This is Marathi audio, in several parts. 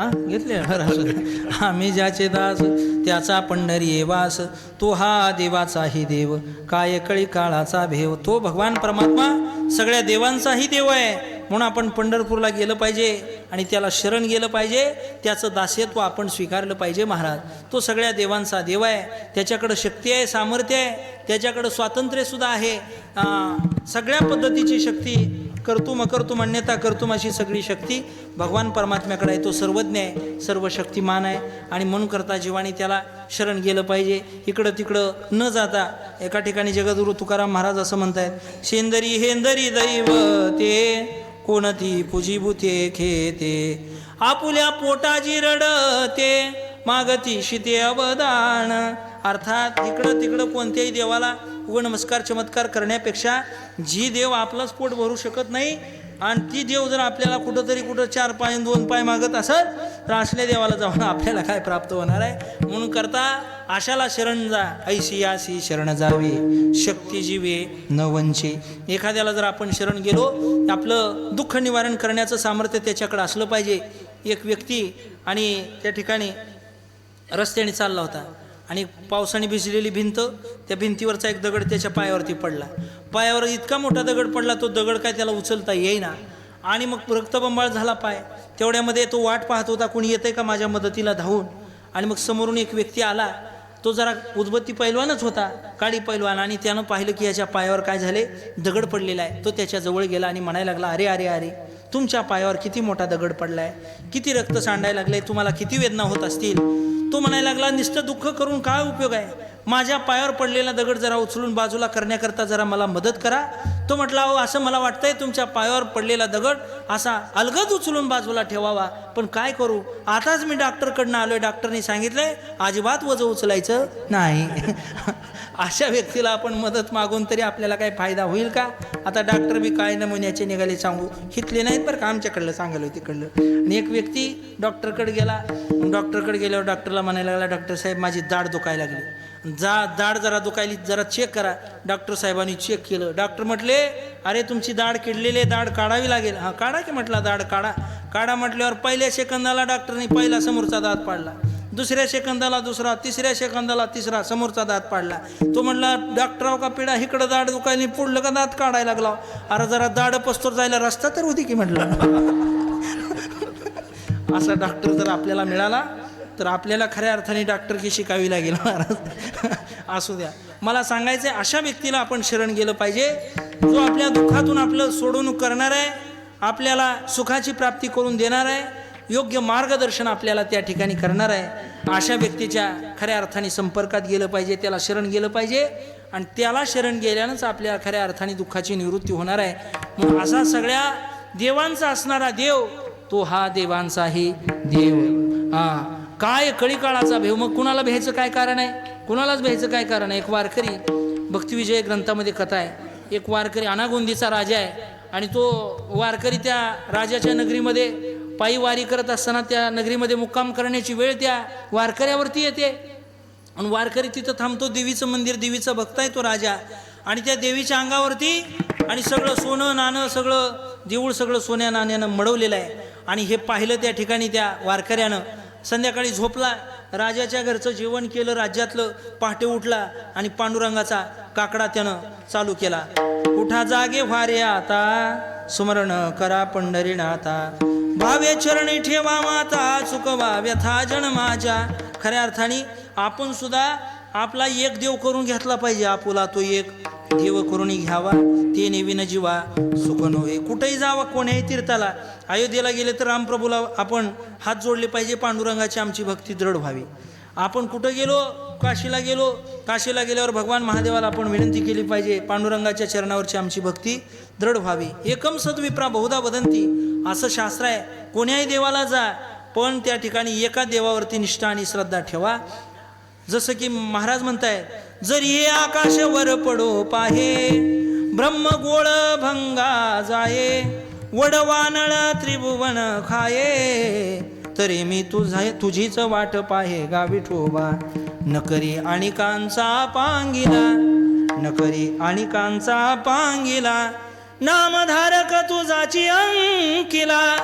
हा घेतले आम्ही ज्याचे दास त्याचा पंढरी वास तो हा देवाचाही देव. काय कळी काळाचा भेव तो भगवान परमात्मा सगळ्या देवांचाही देव आहे. म्हणून आपण पंढरपूरला गेलं पाहिजे आणि त्याला शरण गेलं पाहिजे. त्याचं दास्यत्व आपण स्वीकारलं पाहिजे महाराज. तो सगळ्या देवांचा देव आहे. त्याच्याकडं शक्ती आहे सामर्थ्य आहे. त्याच्याकडं स्वातंत्र्यसुद्धा आहे. सगळ्या पद्धतीची शक्ती कर्तुम अकर्तुम अन्यथा कर्तुम अशी सगळी शक्ती. भगवान परमात्म्याकडे आहे तो सर्वज्ञ आहे सर्व शक्तिमान आहे. आणि म्हणून करता जीवाने त्याला शरण गेलं पाहिजे. इकडं तिकडं न जाता एका ठिकाणी जगद्गुरु तुकाराम महाराज असं म्हणतायत शेंदरी हेंदरी दैव ते कोणती पुजीभूते खेते? आपुल्या पोटाजी रडते मागती शिते अवदान. अर्थात इकडं तिकडं कोणत्याही देवाला उग नमस्कार चमत्कार करण्यापेक्षा जी देव आपलाच पोट भरू शकत नाही आणि ती देव जर आपल्याला कुठंतरी कुठं चार पाय दोन पाय मागत असत तर असल्या देवाला जाऊन आपल्याला काय प्राप्त होणार आहे? म्हणून करता आशाला शरण जा ऐशी आशी शरण जावे शक्ती जीवे न वंचे. एखाद्याला जर आपण शरण गेलो आपलं दुःख निवारण करण्याचं सामर्थ्य त्याच्याकडे असलं पाहिजे. एक व्यक्ती आणि त्या ठिकाणी रस्त्याने चालला होता. आणि पावसाने भिजलेली भिंत त्या भिंतीवरचा एक दगड त्याच्या पायावरती पडला. पायावर इतका मोठा दगड पडला तो दगड काय त्याला उचलता येईना. आणि मग रक्तबंबाळ झाला पाय. तेवढ्यामध्ये तो वाट पाहत होता कोणी येतंय का माझ्या मदतीला धावून? आणि मग समोरून एक व्यक्ती आला. तो जरा उद्बत्ती पैलवानच होता काळी पैलवान. आणि त्यानं पाहिलं की याच्या पायावर काय झाले दगड पडलेला आहे. तो त्याच्याजवळ गेला आणि म्हणायला लागला अरे अरे अरे तुमच्या पायावर किती मोठा दगड पडलाय? किती रक्त सांडायला लागले तुम्हाला किती वेदना होत असतील? तो म्हणायला लागला निष्ठ दुःख करून काय उपयोग आहे? माझ्या पायावर पडलेला दगड जरा उचलून बाजूला करण्याकरता जरा मला मदत करा. तो म्हटला अहो असं मला वाटतंय तुमच्या पायावर पडलेला दगड असा अलगद उचलून बाजूला ठेवावा. पण काय करू? आताच मी डॉक्टरकडनं आलोय. डॉक्टरने सांगितलंय अजिबात वजं उचलायचं नाही. अशा व्यक्तीला आपण मदत मागून तरी आपल्याला काही फायदा होईल का? आता डॉक्टर बी काय नमुन्याचे निघाले सांगू. हितले नाहीत बरं का आमच्याकडलं सांगायला तिकडलं. आणि एक व्यक्ती डॉक्टरकडे गेला. डॉक्टरकडे गेल्यावर डॉक्टरला म्हणायला लागला डॉक्टर साहेब माझी दाढ दुखायला लागली. जा दाढ जरा दुखायली जरा चेक करा. डॉक्टर साहेबांनी चेक केलं. डॉक्टर म्हटले अरे तुमची दाढ किडलेली आहे दाढ काढावी लागेल. हां काढा की म्हटला दाढ काढा. काढा म्हटल्यावर पहिल्या सेकंदाला डॉक्टरने पहिला समोरचा दात पाडला. दुसऱ्या सेकंदाला दुसरा तिसऱ्या सेकंदाला तिसरा समोरचा दात पाडला. तो म्हणला डॉक्टराव का पिढा इकडं दाढ दुखायली पुढलं का दात काढायला लागला? अरे जरा दाढ पस्तोर जायला रस्ता तर होती की म्हटलं. असा डॉक्टर जर आपल्याला मिळाला तर आपल्याला खऱ्या अर्थाने डॉक्टरकी शिकावी लागेल महाराज. असू द्या. मला सांगायचं आहे अशा व्यक्तीला आपण शरण गेलं पाहिजे जो आपल्या दुःखातून आपलं सोडवणूक करणार आहे आपल्याला सुखाची प्राप्ती करून देणार आहे योग्य मार्गदर्शन आपल्याला त्या ठिकाणी करणार आहे. अशा व्यक्तीच्या खऱ्या अर्थाने संपर्कात गेलं पाहिजे त्याला शरण गेलं पाहिजे आणि त्याला शरण गेल्यानंच आपल्या खऱ्या अर्थाने दुःखाची निवृत्ती होणार आहे. मग असा सगळ्या देवांचा असणारा देव तो हा देवांचाही देव हा. काय कळीकाळाचा भेव? मग कुणाला भ्यायचं काय कारण आहे? कुणालाच भ्यायचं काय कारण आहे? एक वारकरी भक्तिविजय ग्रंथामध्ये कथा आहे. एक वारकरी अनागोंदीचा राजा आहे आणि तो वारकरी त्या राजाच्या नगरीमध्ये पायी वारी करत असताना त्या नगरीमध्ये मुक्काम करण्याची वेळ त्या वारकऱ्यावरती येते. आणि वारकरी तिथं थांबतो देवीचं मंदिर देवीचा भक्त आहे तो राजा. आणि त्या देवीच्या अंगावरती आणि सगळं सोनं नाणं सगळं देऊळ सगळं सोन्या नाण्यानं मडवलेलं आहे. आणि हे पाहिलं त्या ठिकाणी त्या वारकऱ्यानं. संध्याकाळी झोपला राजाच्या घरचं जेवण केलं राज्यातलं पहाटे उठला आणि पांडुरंगाचा काकडा त्यानं चालू केला. उठा जागे व्हारे आता स्मरण करा पंढरीनाथा भावे चरणी ठेवा माता चुकवा व्यथा जन्माच्या खऱ्या अर्थाने आपण सुद्धा आपला एक देव करून घेतला पाहिजे आपुला तो एक देव करून घ्यावा ते नेविन जीवा सुख नव्हे कुठेही जावा कोण्याही तीर्थाला अयोध्येला गेले तर रामप्रभूला आपण हात जोडले पाहिजे पांडुरंगाची आमची भक्ती दृढ व्हावी. आपण कुठं गेलो? काशीला गेलो. काशीला गेल्यावर भगवान महादेवाला आपण विनंती केली पाहिजे पांडुरंगाच्या चरणावरची आमची भक्ती दृढ व्हावी. एकम सद्विप्रा बहुधा वदंती. असं शास्त्र आहे. कोण्याही देवाला जा पण त्या ठिकाणी एका देवावरती निष्ठा आणि श्रद्धा ठेवा. जसं की महाराज म्हणताय जर हे आकाश वर पडो पाहे ब्रह्म गोळ भंगा जाये. वडवानळ त्रिभुवन खाये. तरी मी तुझा तुझीच वाट पाहे गा विठोबा नकरी आणिकांचा पांगिला. नकरी आणिकांचा पांगिला. नामधारक तुझाची अंकिला.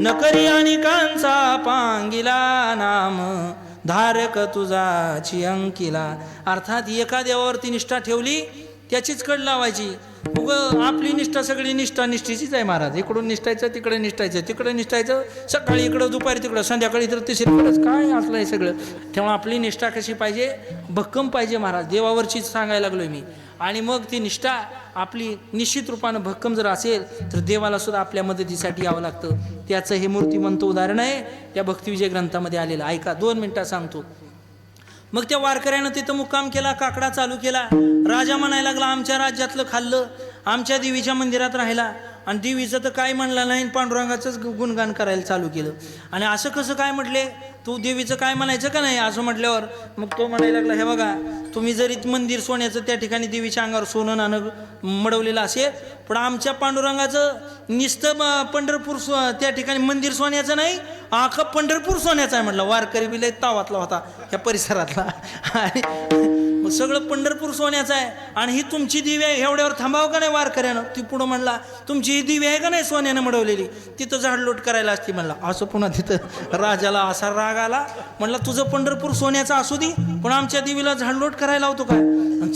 नकरी आणि कांचा पांगिला. नाम धारक तुझाची अंकिला. अर्थात एका देवावरती निष्ठा ठेवली त्याचीच कड लावायची. उग आपली निष्ठा सगळी निष्ठा निष्ठेचीच आहे महाराज. इकडून निष्ठायचं तिकडे निष्ठायचं तिकडे निष्ठायचं सकाळी इकडं दुपारी तिकडं संध्याकाळी तर तिसरीकडेच काय असलं हे सगळं? तेव्हा आपली निष्ठा कशी पाहिजे? भक्कम पाहिजे महाराज. देवावरचीच सांगायला लागलोय मी. आणि मग ती निष्ठा आपली निश्चित रूपानं भक्कम जर असेल तर देवाला सुद्धा आपल्या मदतीसाठी यावं लागतं. त्याचं हे मूर्तिमंत उदाहरण आहे. त्या भक्तिविजय ग्रंथामध्ये आलेलं. ऐका दोन मिनिटात सांगतो. मग त्या वारकऱ्यानं तिथं मुक्काम केला काकडा चालू केला. राजा म्हणायला लागला आमच्या राज्यातलं खाल्लं आमच्या देवीच्या मंदिरात राहिला. आणि देवीचं तर काय म्हणलं नाही पांडुरंगाचंच गुणगान करायला चालू केलं. आणि असं कसं काय म्हटले? तू देवीचं काय म्हणायचं का नाही असं म्हटल्यावर? मग तो म्हणायला लागला हे बघा तुम्ही जरी मंदिर सोन्याचं त्या ठिकाणी देवीच्या अंगावर सोनं नाणं मडवलेलं असेल पण आमच्या पांडुरंगाचं निस्त पंढरपूर सो त्या ठिकाणी मंदिर सोन्याचं नाही आखं पंढरपूर सोन्याचं आहे म्हटलं. वारकरी बिले तावातला होता ह्या परिसरातला. आणि मग सगळं पंढरपूर सोन्याचं आहे. आणि ही तुमची दिवी आहे एवढ्यावर थांबावं का नाही वारकऱ्यानं? ती पुढं म्हणला तुमची ही दिवी आहे का नाही सोन्यानं मडवलेली? तिथं झाडलोट करायला असती. म्हणला असं पुन्हा तिथं राजाला असा राग आला. म्हणला तुझं पंढरपूर सोन्याचं असू दे पण आमच्या देवीला झाडलोट करायला होतो काय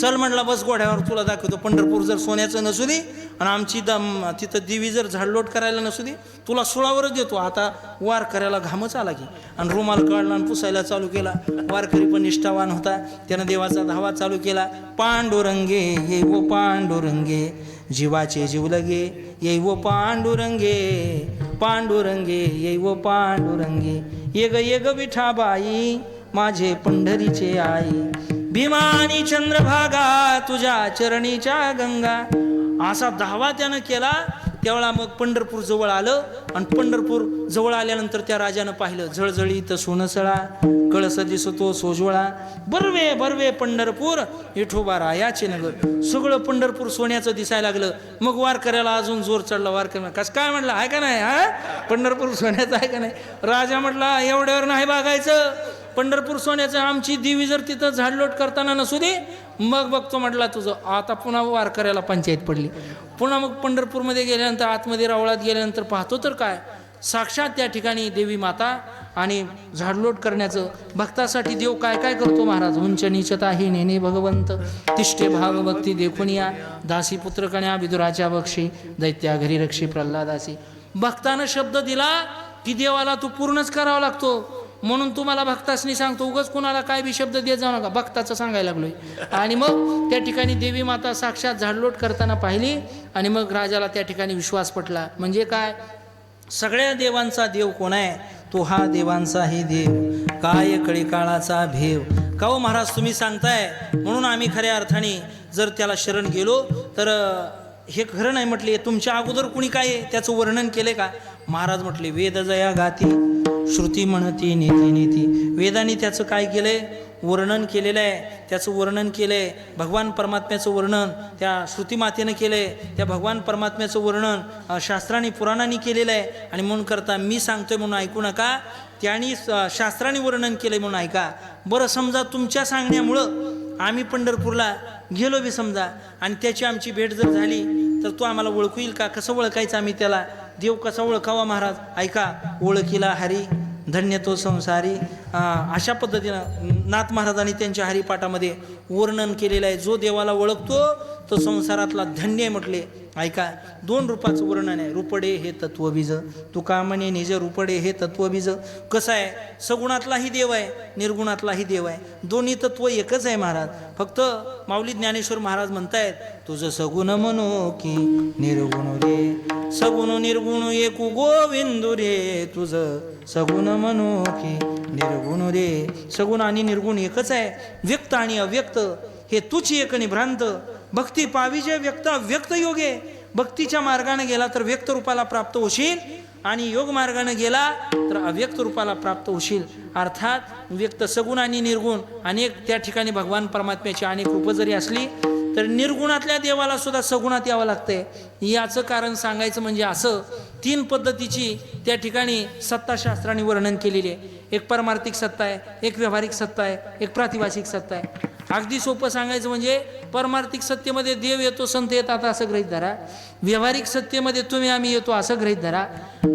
चल म्हणला बस गोड्यावर तुला दाखवतो पंढरपूर जर सोन्याचं नसू दे आणि आमची दम तिथं देवी जर झाडलोट करायला नसू दे तुला सोळावरच देतो. आता वारकऱ्याला घामच आला की. आणि रुमाल काढला आणि पुसायला चालू केला. वारकरी पण निष्ठावान होता. त्यानं देवाचा धावा चालू केला. पांडुरंगे ये वो पांडुरंगे. जीवाचे जीवलगे ये वो पांडुरंगे. पांडुरंगे ये वो पांडुरंगे. ये ग ये ग विठाबाई माझे पंढरीचे आई. भीमानी चंद्रभागा तुझ्या चरणीच्या गंगा. असा धावा त्यानं केला त्यावेळा मग पंढरपूर जवळ आलं आणि पंढरपूर जवळ आल्यानंतर त्या राजानं पाहिलं झळझळीत सोनसळा कळस दिसतो सोजवळा बरवे बरवे पंढरपूर विठोबा रायाचे नगर. सगळं पंढरपूर सोन्याचं दिसायला लागलं. मग वारकऱ्याला अजून जोर चढला वारकऱ्या कस काय म्हटलं आहे का नाही हा? पंढरपूर सोन्याचं आहे का नाही? राजा म्हटला एवढ्यावर नाही बघायचं. पंढरपूर सोन्याचं आमची देवी जर तिथं झाडलोट करताना नसू दे मग बघतो म्हटला तुझं. आता पुन्हा वारकऱ्याला पंचायत पडली. पुन्हा मग पंढरपूरमध्ये गेल्यानंतर आतमध्ये रावळात गेल्यानंतर पाहतो तर काय? साक्षात त्या ठिकाणी देवी माता आणि झाडलोट करण्याचं भक्तासाठी देव काय काय करतो महाराज? उंच निचता ही नेने भगवंत. तिष्ठे भाग देखून या दासी पुत्र कण्या विदुराच्या बक्षी. दैत्या घरी रक्षी प्रल्हादासी. भक्तानं शब्द दिला की देवाला तू पूर्णच करावा लागतो. म्हणून तुम्हाला भक्तासनी सांगतो उगाच कुणाला काय बी शब्द देत जाऊ नका भक्ताचं सांगायला लागलोय. आणि मग त्या ठिकाणी देवी माता साक्षात झाडलोट करताना पाहिली आणि मग राजाला त्या ठिकाणी विश्वास पटला. म्हणजे काय? सगळ्या देवांचा देव कोण आहे? तो हा देवांचाही देव. काय कळी काळाचा भेव. का हो महाराज तुम्ही सांगताय? म्हणून आम्ही खऱ्या अर्थाने जर त्याला शरण गेलो तर हे खरं नाही म्हटले तुमच्या अगोदर कुणी काय त्याचं वर्णन केले का? महाराज म्हटले वेद जया गाती श्रुती म्हणती नीती नीती. वेदाने त्याचं काय केलंय? वर्णन केलेलं आहे. त्याचं वर्णन केलं आहे भगवान परमात्म्याचं वर्णन त्या श्रुतीमातेनं केलं आहे त्या भगवान परमात्म्याचं वर्णन शास्त्राने पुराणाने केलेलं आहे. आणि म्हणून करता मी सांगतोय म्हणून ऐकू नका. त्यांनी शास्त्राने वर्णन केलं म्हणून ऐका. बरं समजा तुमच्या सांगण्यामुळं आम्ही पंढरपूरला गेलो बी समजा. आणि त्याची आमची भेट जर झाली तर तो आम्हाला ओळखू येईल का? कसं ओळखायचं आम्ही त्याला? देव कसा ओळखावा महाराज? ऐका ओळखीला हरी धन्य तो संसारी. अशा पद्धतीनं नाथ महाराजांनी त्यांच्या हरिपाठामध्ये वर्णन केलेलं आहे. जो देवाला ओळखतो तो संसारातला धन्य आहे म्हटले. ऐका दोन रूपाचं वर्णन आहे. रुपडे हे तत्वबीज. तुका म्हणे निज रुपडे हे तत्वबीज. कसं आहे? सगुणातलाही देव आहे निर्गुणातलाही देव आहे. दोन्ही तत्व एकच आहे महाराज. फक्त माऊली ज्ञानेश्वर महाराज म्हणतायत तुझं सगुण म्हणो की निर्गुण रे. सगुण निर्गुण एकू गोविंदू रे. तुझं सगुण म्हणू की निर्गुण रे. सगुण आणि निर्गुण एकच आहे. व्यक्त आणि अव्यक्त हे तूच एक निभ्रांत. भक्ती पाविजे व्यक्त व्यक्त योगे भक्तीच्या मार्गाने गेला तर व्यक्त रूपाला प्राप्त होशील आणि योग मार्गाने गेला तर अव्यक्त रूपाला प्राप्त होशील. अर्थात व्यक्त सगुण आणि निर्गुण अनेक त्या ठिकाणी भगवान परमात्म्याची अनेक रूपं जरी असली तर निर्गुणातल्या देवाला सुद्धा सगुणात यावं लागतंय. याचं कारण सांगायचं म्हणजे असं तीन पद्धतीची त्या ठिकाणी सत्ताशास्त्राने वर्णन केलेली आहे. एक परमार्थिक सत्ता आहे एक व्यावहारिक सत्ता आहे एक प्रातिभाषिक सत्ता आहे. अगदी सोपं सांगायचं म्हणजे परमार्थिक सत्तेमध्ये देव येतो संत येतात असं ग्रहित धरा. व्यावहारिक सत्तेमध्ये तुम्ही आम्ही येतो असं ग्रहित धरा.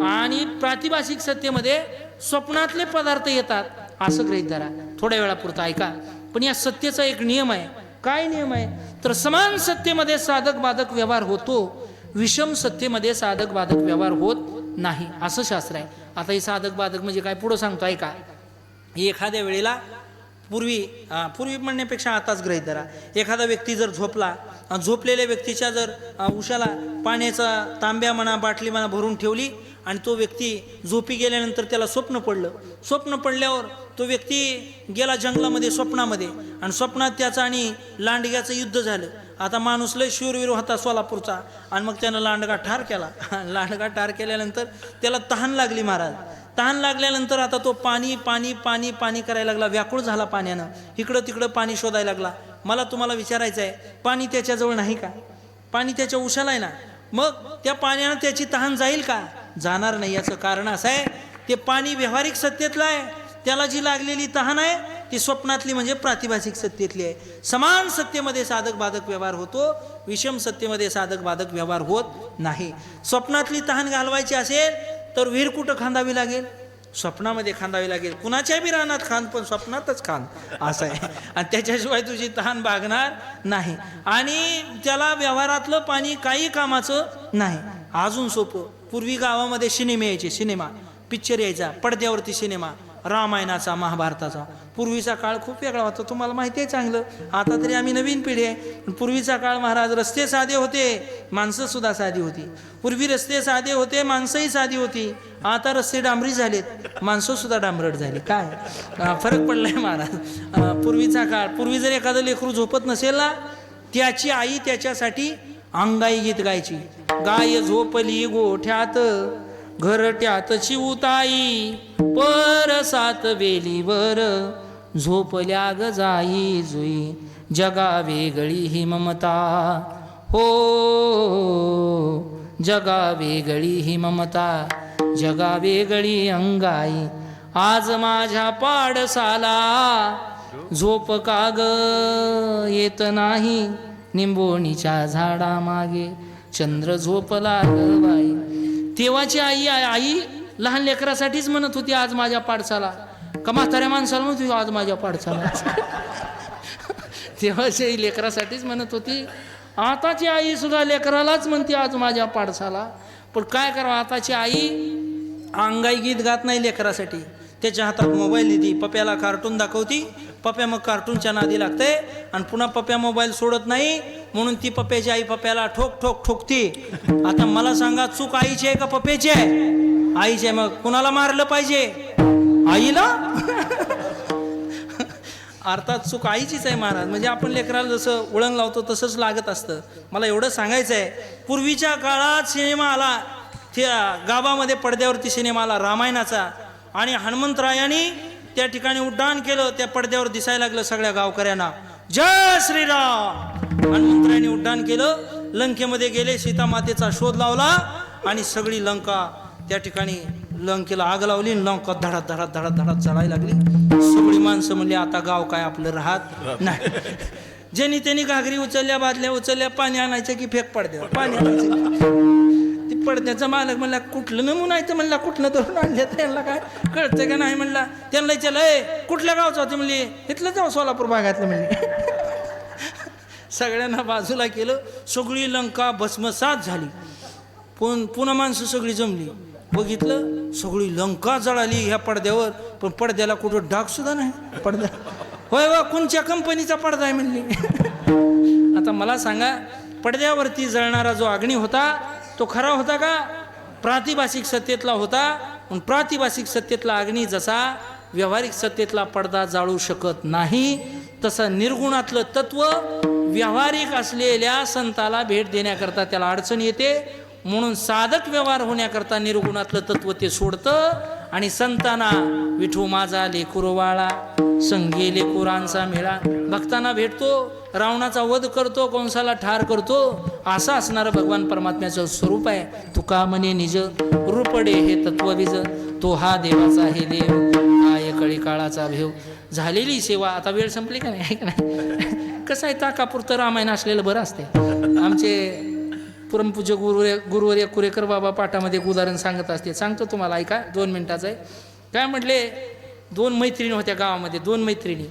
आणि प्रातिभाषिक सत्तेमध्ये स्वप्नातले पदार्थ येतात असं ग्रहित धरा. थोड्या वेळापुरतं ऐका. पण या सत्तेचा एक नियम आहे. काय नियम आहे? तर समान सत्तेमध्ये साधक बाधक व्यवहार होतो. विषम सत्तेमध्ये साधक बाधक व्यवहार होत नाही. असं शास्त्र आहे. आता हे साधक बाधक म्हणजे काय? पुढं सांगतो ऐका. एखाद्या वेळेला पूर्वी पूर्वी म्हणण्यापेक्षा आताच ग्रहित धरा. एखादा व्यक्ती जर झोपला झोपलेल्या व्यक्तीच्या जर उशाला पाण्याचा तांब्या म्हणा बाटली म्हणा भरून ठेवली आणि तो व्यक्ती झोपी गेल्यानंतर त्याला स्वप्न पडलं. स्वप्न पडल्यावर तो व्यक्ती गेला जंगलामध्ये स्वप्नामध्ये. आणि स्वप्नात त्याचं आणि लांडग्याचं युद्ध झालं. आता माणूस लय शूरवीर होता सोलापूरचा. आणि मग त्यानं लांडगा ठार केला. लांडगा ठार केल्यानंतर त्याला तहान लागली महाराज. तहान लागल्यानंतर आता तो पाणी पाणी पाणी पाणी करायला लागला. व्याकुळ झाला पाण्यानं. इकडं तिकडं पाणी शोधायला लागला. मला तुम्हाला विचारायचं आहे पाणी त्याच्याजवळ नाही का? पाणी त्याच्या उशाला आहे ना? मग त्या पाण्यानं त्याची तहान जाईल का? जाणार नाही याचं कारण असं आहे ते पाणी व्यावहारिक सत्तेतलं आहे. त्याला जी लागलेली तहान आहे ती स्वप्नातली म्हणजे प्रातिभाषिक सत्तेतली आहे. समान सत्तेमध्ये साधक बाधक व्यवहार होतो विषम सत्तेमध्ये साधक बाधक व्यवहार होत नाही. स्वप्नातली तहान घालवायची असेल तर विहीर कुठं खांदावी लागेल? स्वप्नामध्ये खांदावी लागेल. कुणाच्याही रानात खान पण स्वप्नातच खान असं आहे. आणि त्याच्याशिवाय तुझी तहान भागणार नाही. आणि त्याला व्यवहारातलं पाणी काही कामाचं नाही. अजून सोपं. पूर्वी गावामध्ये सिनेमे यायचे सिनेमा. पिक्चर यायचा पडद्यावरती सिनेमा. रामायणाचा महाभारताचा. पूर्वीचा काळ खूप वेगळा होता. तुम्हाला माहिती आहे चांगलं? आता तरी आम्ही नवीन पिढी आहे. पूर्वीचा काळ महाराज रस्ते साधे होते माणसं सुद्धा साधी होती. पूर्वी रस्ते साधे होते माणसंही साधी होती. आता रस्ते डांबरी झालेत माणसं सुद्धा डांबरट झाली. काय? फरक पडलाय महाराज. पूर्वीचा काळ. पूर्वी जर एखादं लेकरू झोपत नसेल ना त्याची आई त्याच्यासाठी अंगाई गीत गायची. गाय झोपली गोठ्यात. घरट्यात चिवताई परसात वेलीवर झोपल्या ग जाई जुई जगा वेगळी ही ममता. हो जगा वेगळी ही ममता जगा वेगळी अंगाई. आज माझ्या पाडसाला झोप काग येत नाही? निंबोणीच्या झाडामागे चंद्र झोपला ग बाई. तेव्हाची आई आई लहान लेकरासाठीच म्हणत होती आज माझ्या पाडसाला का म्हाताऱ्या माणसाला म्हणत होती आज माझ्या पाडसाला तेव्हाची लेकरासाठीच म्हणत होती आताची आई सुद्धा लेकरालाच म्हणते आज माझ्या पाडसाला पण काय करावं आताची आई अंगाई गीत गात नाही लेकरासाठी. त्याच्या हातात मोबाईल देते पप्याला कार्टून दाखवती पप्या मग कार्टूनच्या नादी लागते आणि पुन्हा पप्या मोबाईल सोडत नाही म्हणून ती पप्याची आई पप्याला ठोक ठोक ठोकती. आता मला सांगा चूक आईची आहे का पप्याची आहे? आईची आहे मग कुणाला मारलं पाहिजे? आईला? अर्थात चूक आईचीच आहे महाराज. म्हणजे आपण लेकराला जसं वळण लावतो तसंच लागत असतं. मला एवढं सांगायचं आहे पूर्वीच्या काळात सिनेमा आला त्या गावामध्ये पडद्यावरती सिनेमा आला रामायणाचा. आणि हनुमंतरायाने त्या ठिकाणी उड्डाण केलं त्या पडद्यावर दिसायला लागलं सगळ्या गावकऱ्यांना. जय श्रीराम! हनुमंतरायाने उड्डाण केलं लंकेमध्ये गेले सीतामातेचा शोध लावला आणि सगळी लंका त्या ठिकाणी लंकेला आग लावली लंका धडात धडात धडा धडा चढायला लागली. सगळी माणसं म्हणली आता गाव काय आपलं राहत नाही. ज्यांनी त्यांनी घागरी उचलल्या बादल्या उचलल्या पाणी आणायचं की फेक पडद्यावर पाणी आणायचं. पडद्याचा मालक म्हणला कुठलं नमुना आहे तर म्हणला कुठलं धरून आणलं त्यांना काय कळतंय का नाही म्हणला. त्यांना विचारलं ए कुठल्या गावचं? होते म्हणली इथलं जाऊ सोलापूर भागातलं. म्हणली. सगळ्यांना बाजूला केलं. सगळी लंका भस्मसात झाली. पण पुन्हा माणसं सगळी जमली. बघितलं सगळी लंका जळाली ह्या पडद्यावर. पण पडद्याला कुठं डागसुद्धा नाही. पडद्या होय वा कोणत्या कंपनीचा पडदा आहे म्हणली. आता मला सांगा पडद्यावरती जळणारा जो अग्नी होता तो खरा होता का? प्रातिभाषिक सत्तेतला होता. पण प्रातिभाषिक सत्तेतला अग्नी जसा व्यावहारिक सत्तेतला पडदा जाळू शकत नाही तसं निर्गुणातलं तत्व व्यावहारिक असलेल्या संताला भेट देण्याकरता त्याला अडचण येते. म्हणून साधक व्यवहार होण्याकरता निर्गुणातलं तत्व ते सोडतं. आणि संतांना विठू माझा लेकुरवाळा संगे लेकुरांचा मेळा. भक्तांना भेटतो रावणाचा वध करतो कंसाला ठार करतो. असं असणारं भगवान परमात्म्याचं स्वरूप आहे. तुका म्हणे निज रूपडे हे तत्वविज. तो हा देवाचा हे देव काय कळी काळाचा भेव. झालेली सेवा आता वेळ संपली का नाही? ऐक का नाही कसं आहे ताकापुरतं रामायण असलेलं बरं असते आमचे परमपूज्य गुरुवर्य गुरुवर्य कुरेकर बाबा पाठामध्ये एक उदाहरण सांगत असते. सांगतो तुम्हाला ऐका दोन मिनटाचं आहे. काय म्हटले? दोन मैत्रिणी होत्या गावामध्ये दोन मैत्रिणी.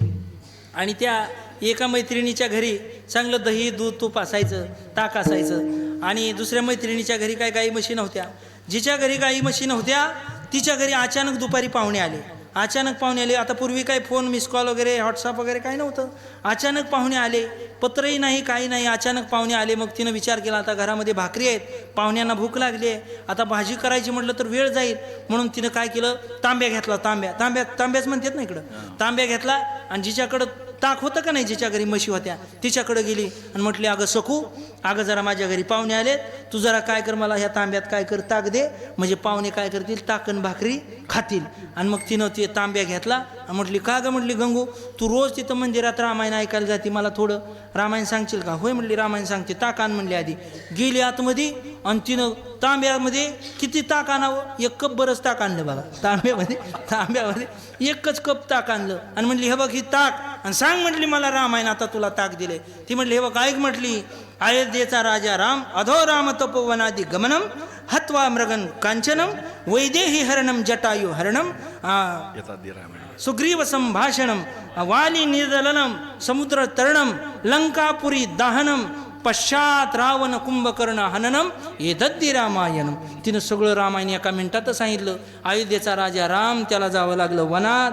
आणि त्या एका मैत्रिणीच्या घरी चांगलं दही दूध तूप असायचं ताक असायचं. आणि दुसऱ्या मैत्रिणीच्या घरी काय गाई म्हशी नव्हत्या. जिच्या घरी गाई म्हशी नव्हत्या तिच्या घरी अचानक दुपारी पाहुणे आले. अचानक पाहुणे आले. आता पूर्वी काय फोन मिस कॉल वगैरे व्हॉट्सअप वगैरे काही नव्हतं. अचानक पाहुणे आले. पत्रही नाही काही नाही. अचानक पाहुणे आले. मग तिनं विचार केला आता घरामध्ये भाकरी आहेत. पाहुण्यांना भूक लागली आहे आता भाजी करायची म्हटलं तर वेळ जाईल. म्हणून तिनं काय केलं? तांब्या घेतला तांब्या. तांब्या तांब्याच म्हणतात ना इकडं. तांब्या घेतला आणि जिच्याकडं ताक होतं का नाही जिच्या घरी म्हशी होत्या? तिच्याकडे गेली आणि म्हटली अगं सकू अगं जरा माझ्या घरी पाहुणे आलेत. तू जरा काय कर मला ह्या तांब्यात काय कर ताक दे. म्हणजे पाहुणे काय करतील? ताकण भाकरी खातील. आणि मग तिनं ते तांब्या घेतला आणि म्हटली का गं? म्हटली गंगू तू रोज तिथं मंदिरात रामायण ऐकायला जाते मला थोडं. रामायण सांगशील का? होय म्हटली रामायण सांगते. ताक आण म्हणली आधी. गेली आतमध्ये आणि तिनं तांब्यामध्ये किती ताक आणावं? एक कप बरंच ताक आणलं बघा. तांब्यामध्ये तांब्यामध्ये एकच कप ताक आणलं. आणि म्हणली हे बघ ही ताक आणि सांग म्हटली मला रामायण आता तुला ताक दिले. ती म्हटली हे ऐक म्हटली अयोध्येचा राजा राम अधो राम तपोवनादी गमनम हत्वा मृगन कांचनम वैदेही हरणम जटायु हरणम सुग्रीव संभाषणम वाली निर्दलनम समुद्र तरणम लंकापुरी दाहनम पश्चात रावण कुंभकर्ण हननम एतद्दी रामायणम. तिनं सगळं रामायण एका मिनिटातच सांगितलं. अयोध्येचा राजा राम त्याला जावं लागलं वनात.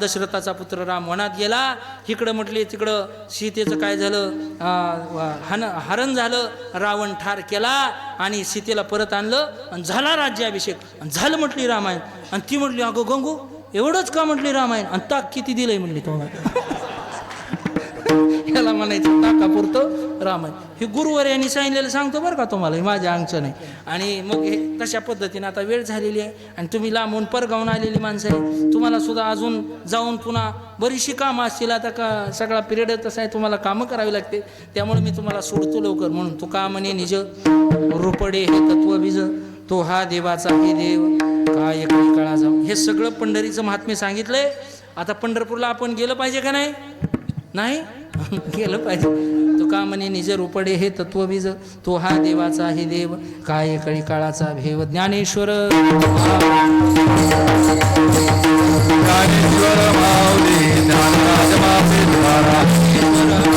दशरथाचा पुत्र राम वनात गेला. इकडं म्हटले तिकडं सीतेचं काय झालं? हन हरण झालं. रावण ठार केला आणि सीतेला परत आणलं. आणि झाला राज्याभिषेक. आणि झालं म्हटली रामायण. आणि ती म्हटली अगं गंगू एवढंच का म्हटली रामायण? आणि ताक किती दिलंय? म्हटली तुम्हाला याला म्हणायचं ताकापुरतं रामायण. हे गुरुवर यांनी सांगितलेलं सांगतो बरं का तुम्हाला हे माझ्या अंगचं नाही. आणि मग हे तशा पद्धतीने आता वेळ झालेली आहे. आणि तुम्ही लांबून परगावून आलेली माणसं आहे. तुम्हाला सुद्धा अजून जाऊन पुन्हा बरीचशी कामं असतील. आता का सगळा पिरियड तसा आहे तुम्हाला कामं करावी लागते त्यामुळे मी तुम्हाला सोडतो लवकर. म्हणून तो का म्हणे निज रुपडे हे तत्व बीज तो हा देवाचा हे देव काय काही काळा जाऊ हे सगळं पंढरीचं महात्म्य सांगितलंय. आता पंढरपूरला आपण गेलं पाहिजे का नाही? नाही? केलं पाहिजे. तुका म्हणे निज रूपडे हे तत्वबीज तो हा देवाचा हे देव. काय कळी काळाचा भेव. ज्ञानेश्वर ज्ञानेश्वर